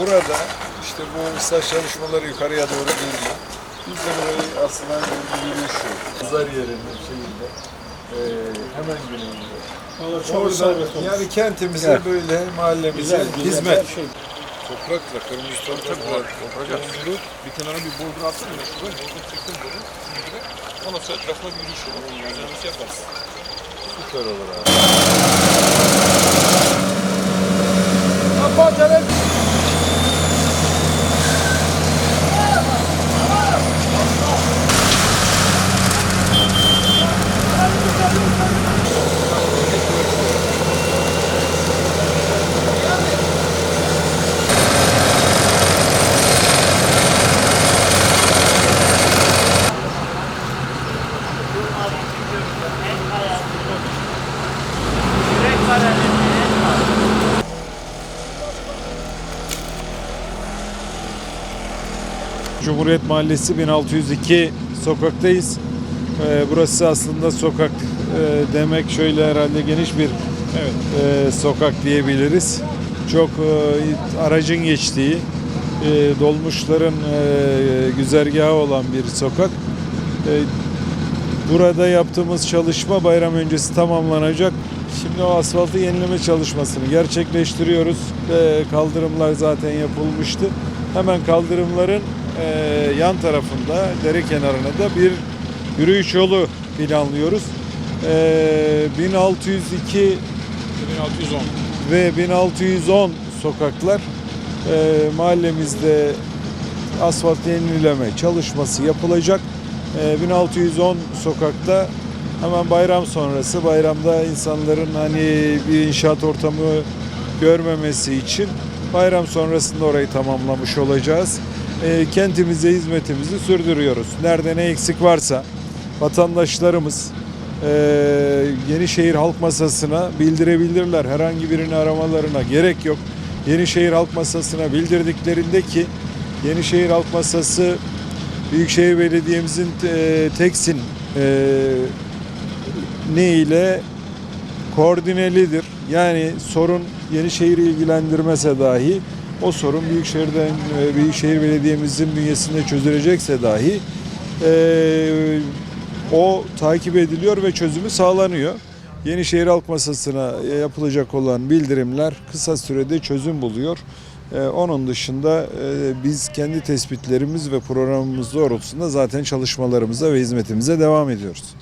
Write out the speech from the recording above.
burada işte bu ıslah çalışmaları yukarıya doğru geliyor. Biz de burayı aslında bir yürüyüş. Pazar yerinin şeyinde e, hemen güneyinde. Çok Orada isabet olmuş. yani kentimize böyle mahallemize Güzel, güzel, hizmet. her şey. Toprakla, kırmızı toprakla dondurup Bir kenara bir bordur atsana ya şuraya. Bordur çektim böyle. Şimdi. Ondan sonra etrafına bir yürüyüş olur. Güzelmiş yaparsın. süper olur abi. Cumhuriyet Mahallesi 1602 sokaktayız. Ee, burası aslında sokak e, demek şöyle herhalde geniş bir e, sokak diyebiliriz. Çok e, aracın geçtiği, e, dolmuşların e, güzergahı olan bir sokak. E, burada yaptığımız çalışma bayram öncesi tamamlanacak. Şimdi o asfaltı yenileme çalışmasını gerçekleştiriyoruz. E, kaldırımlar zaten yapılmıştı. Hemen kaldırımların e, yan tarafında, dere kenarına da bir yürüyüş yolu planlıyoruz. E, 1602 1610. ve 1610 sokaklar e, mahallemizde asfalt yenileme çalışması yapılacak. E, 1610 sokakta hemen bayram sonrası bayramda insanların hani bir inşaat ortamı görmemesi için bayram sonrasında orayı tamamlamış olacağız. E, kentimize hizmetimizi sürdürüyoruz. Nerede ne eksik varsa vatandaşlarımız e, Yenişehir Halk Masası'na bildirebilirler. Herhangi birini aramalarına gerek yok. Yenişehir Halk Masası'na bildirdiklerinde ki Yenişehir Halk Masası Büyükşehir Belediye'mizin e, teksin ne ile koordinelidir. Yani sorun Yenişehir'i ilgilendirmese dahi o sorun Büyükşehir'den e, Büyükşehir Belediye'mizin bünyesinde çözülecekse dahi e, o takip ediliyor ve çözümü sağlanıyor. Yenişehir Halk Masası'na yapılacak olan bildirimler kısa sürede çözüm buluyor. Ee, onun dışında e, biz kendi tespitlerimiz ve programımız doğrultusunda zaten çalışmalarımıza ve hizmetimize devam ediyoruz.